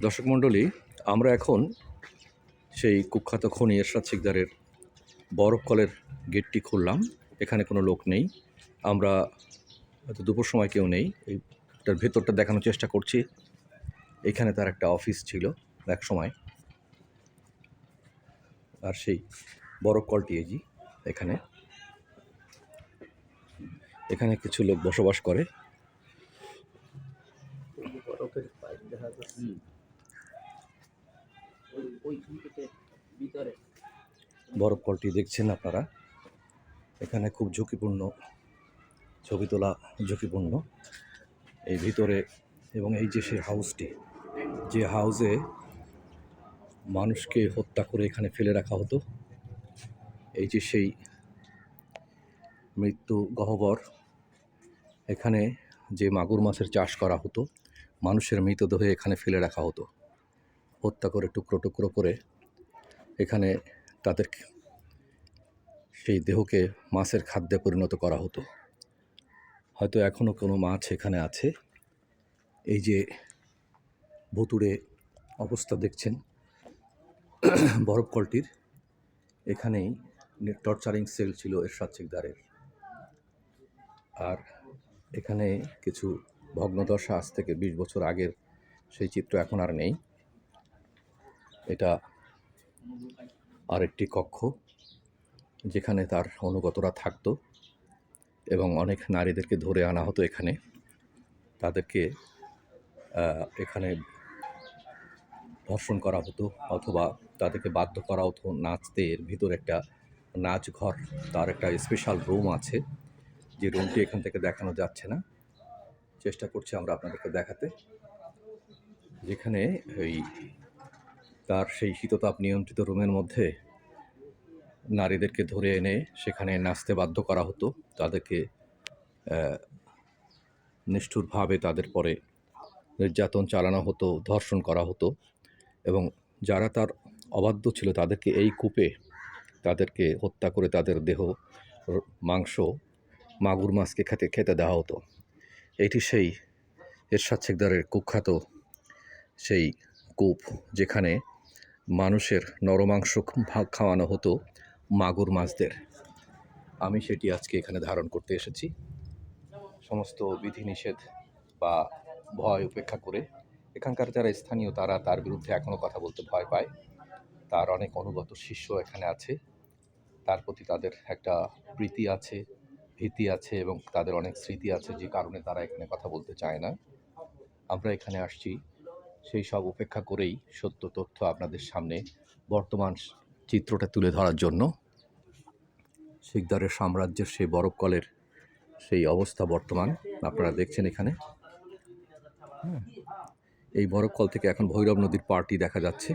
দর্শক মণ্ডলী, আমরা এখন সেই কুখ্যাত খনি এরশাদ শিকদারের বরফ কলের গেটটি খুললাম। এখানে কোনো লোক নেই। আমরা হয়তো দুপুর সময় কেউ নেই। এইটার ভেতরটা দেখানোর চেষ্টা করছি। এখানে তার একটা অফিস ছিল এক সময়। আর সেই বরফ কলটি এই এখানে। এখানে কিছু লোক বসবাস করে বরফের পাইপ দেখা যাচ্ছে বরফ কলটি দেখছেন আপনারা? এখানে খুব ঝুঁকিপূর্ণ ছবি তোলা ঝুঁকিপূর্ণ। এই ভিতরে এবং এই যে সে হাউসটি, যে হাউসে মানুষকে হত্যা করে এখানে ফেলে রাখা হতো, এই যে সেই মৃত্যু গহ্বর, এখানে যে মাগুর মাছের চাষ করা হতো, মানুষের মৃতদেহ এখানে ফেলে রাখা হতো। হত্যা করে, টুকরো টুকরো করে এখানে তাদের সেই দেহকে মাছের খাদ্যে পরিণত করা হতো। হয়তো এখনও কোনো মাছ এখানে আছে। এই যে ভুতুড়ে অবস্থা দেখছেন বরফ কলটির এখানেই টর্চারিং সেল ছিল এরশাদ শিকদারের। আর এখানে কিছু ভগ্নদশা আজ থেকে বিশ বছর আগের সেই চিত্র এখন আর নেই। এটা আরেকটি কক্ষ যেখানে তার অনুগতরা থাকতো এবং অনেক নারীদেরকে ধরে আনা হতো এখানে। তাদেরকে এখানে ধর্ষণ করা হতো অথবা তাদেরকে বাধ্য করা হতো নাচতে। এর ভিতর একটা নাচ ঘর তার একটা স্পেশাল রুম আছে। যে রুমটি এখান থেকে দেখানো যাচ্ছে না। চেষ্টা করছি আমরা আপনাদেরকে দেখাতে। যেখানে ওই তার সেই শীততাপ নিয়ন্ত্রিত রুমের মধ্যে নারীদেরকে ধরে এনে সেখানে নাচতে বাধ্য করা হতো। তাদেরকে নিষ্ঠুরভাবে তাদের পরে নির্যাতন চালানো হতো, ধর্ষণ করা হতো এবং যারা তার অবাধ্য ছিল তাদেরকে এই কূপে তাদেরকে হত্যা করে তাদের দেহ, মাংস, মাগুর মাছকে খেতে খেতে দেওয়া হতো। এটি সেই এরশাদ শেখদারের কুখ্যাত সেই কূপ যেখানে মানুষের নরমাংস খাওয়ানো হতো মাগুর মাছদের। আমি সেটি আজকে এখানে ধারণ করতে এসেছি। সমস্ত বিধিনিষেধ বা ভয় উপেক্ষা করে এখানকার যারা স্থানীয়, তারা তার বিরুদ্ধে এখনও কথা বলতে ভয় পায়। তার অনেক অনুগত শিষ্য এখানে আছে। তার প্রতি তাদের একটা প্রীতি আছে, ভীতি আছে এবং তাদের অনেক স্মৃতি আছে, যে কারণে তারা এখানে কথা বলতে চায় না। আমরা এখানে আসছি সেই সব উপেক্ষা করেই সত্য তথ্য আপনাদের সামনে বর্তমান চিত্রটা তুলে ধরার জন্য। শিকদারের সাম্রাজ্যের সেই বরফ কলের সেই অবস্থা বর্তমান, আপনারা দেখছেন এখানে। এই বরফ কল থেকে এখন ভৈরব নদীর পার্টি দেখা যাচ্ছে।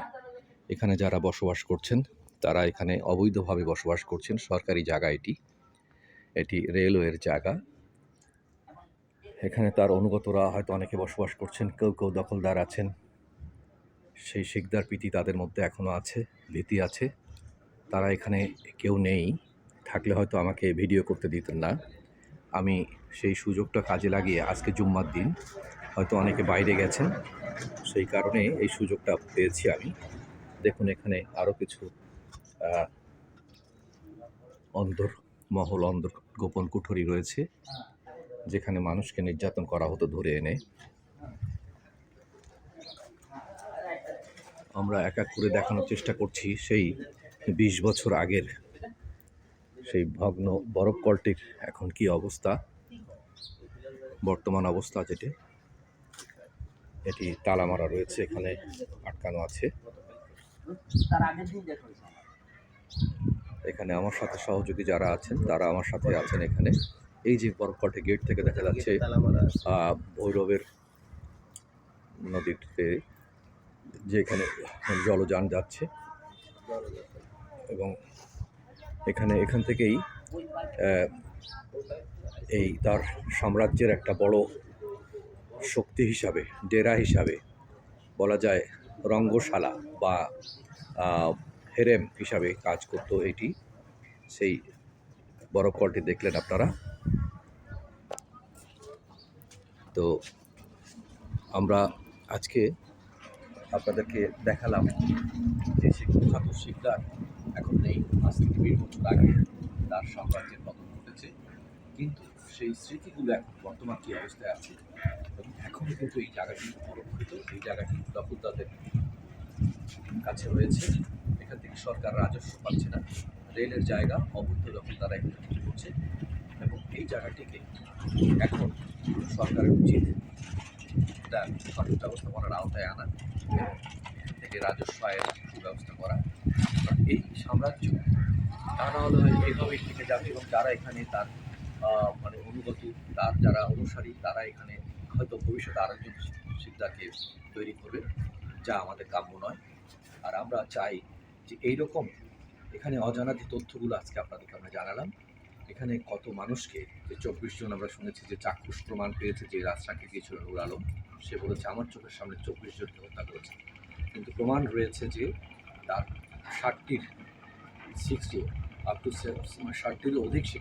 এখানে যারা বসবাস করছেন, তারা এখানে অবৈধভাবে বসবাস করছেন, সরকারি জায়গা এটি। এটি রেলওয়ের জায়গা। এখানে তার অনুগতরা হয়তো অনেকে বসবাস করছেন, কেউ কেউ দখলদার আছেন। সেই শিকদার পিটি তাদের মধ্যে এখনও আছে ভীতি আছে। তারা এখানে কেউ নেই থাকলে হয়তো আমাকে ভিডিও করতে দিতেন না। আমি সেই সুযোগটা কাজে লাগিয়ে আজকে জুম্মার দিন হয়তো অনেকে বাইরে গেছেন সেই কারণে এই সুযোগটা পেয়েছি আমি। দেখুন এখানে আরও কিছু আহ, অন্দর মহল অন্দর গোপন কুঠরি রয়েছে যেখানে মানুষকে নির্যাতন করা হতো ধরে এনে। আমরা এক এক করে দেখানোর চেষ্টা করছি সেই বিশ বছর আগের সেই ভগ্ন বরফ কলটির এখন কি অবস্থা, বর্তমান অবস্থা যেটি। এটি তালা মারা রয়েছে, এখানে আটকানো আছে। এখানে আমার সাথে সহযোগী যারা আছেন, তারা আমার সাথে আছেন এখানে। এই যে বরফ কলটি গেট থেকে দেখা যাচ্ছে ভৈরবের নদীতে যেখানে জলযান যাচ্ছে। এবং এখানে এখান থেকেই এই তার সাম্রাজ্যের একটা বড় শক্তি হিসাবে, ডেরা হিসাবে বলা যায় রঙ্গশালা বা হেরেম হিসাবে কাজ করতো এটি। সেই বড় কলটি দেখলেন আপনারা। তো আমরা আজকে আপনাদেরকে দেখালাম যে সে কুখ্যাত শিকদার এখন নেই, আজ থেকে বিশ বছর আগে তার সাম্রাজ্যের পতন ঘটেছে। কিন্তু সেই স্মৃতিগুলো এখন বর্তমান কী অবস্থায় আছে এবং এখনও কিন্তু এই জায়গাটি সংরক্ষিত এই জায়গাটি দখলদারদের কাছে রয়েছে। এখান থেকে সরকার রাজস্ব পাচ্ছে না। রেলের জায়গা অবৈধ দখলদারা এখানে করছে এবং এই জায়গাটিকে এখন সরকারের উচিত এটা সঠিক ব্যবস্থাপনার আওতায় আনা থেকে রাজস্ব আয়ের সুব্যবস্থা করা। এই সাম্রাজ্য, তা না হলে এইভাবেই থেকে যাবে এবং যারা এখানে তার মানে অনুগত, তার যারা অনুসারী, তারা এখানে হয়তো ভবিষ্যতে আরেকজন সিদ্ধাকে তৈরি করবে, যা আমাদের কাম্য নয়। আর আমরা চাই যে এইরকম এখানে অজানা যে তথ্যগুলো আজকে আপনাদেরকে আমরা জানালাম। এখানে কত মানুষকে, যে চব্বিশ জন আমরা শুনেছি যে চাক্ষুষ প্রমাণ পেয়েছে, যে রাস্তাকে গিয়েছিল নুর আলম। সে বলেছে, আমার চোখের সামনে চব্বিশ জনকে হত্যা করেছে কিন্তু প্রমাণ রয়েছে যে তার ষাটটির সিক্সটি আপ টু ষাটটিরও অধিক সে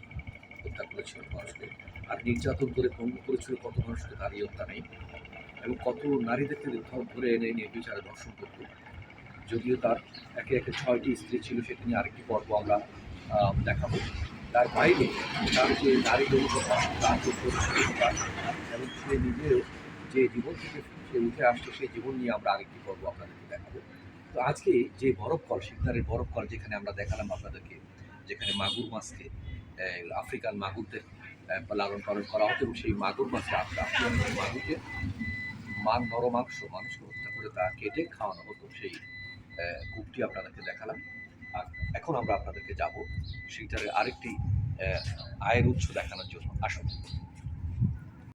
হত্যা করেছিল মানুষকে। আর নির্যাতন করে, পণ্য করেছিল, কত মানুষকে তার হত্যা নেই। এবং কত নারীদেরকে ধরে এনে নির্বিচারে ধর্ষণ করত। যদিও তার একে একে ছয়টি স্ত্রী ছিল, সেটি নিয়ে আরেকটি পর্ব আমরা দেখাবো। তার বাইরে তার যে নারী তার এবং সে নিজেও যে জীবন থেকে উঠে আসছে, সেই জীবন নিয়ে আমরা আরেকটি পর্ব আপনাদেরকে দেখাবো। তো আজকে যে বরফ কল শিকদারের বরফ কল যেখানে আমরা দেখালাম আপনাদেরকে, যেখানে মাগুর মাছকে আফ্রিকান মাগুরদের লালন পালন করা হতো এবং সেই মাগুর মাছকে আফ্রিকান মাগুরকে মান নরমাংস মানুষকে হত্যা করে তা কেটে খাওয়ানো হতো। সেই কূপটি আপনাদেরকে দেখালাম। আর এখন আমরা আপনাদেরকে যাব সেইটার আরেকটি আয়ের উৎস দেখানোর জন্য। আসুন।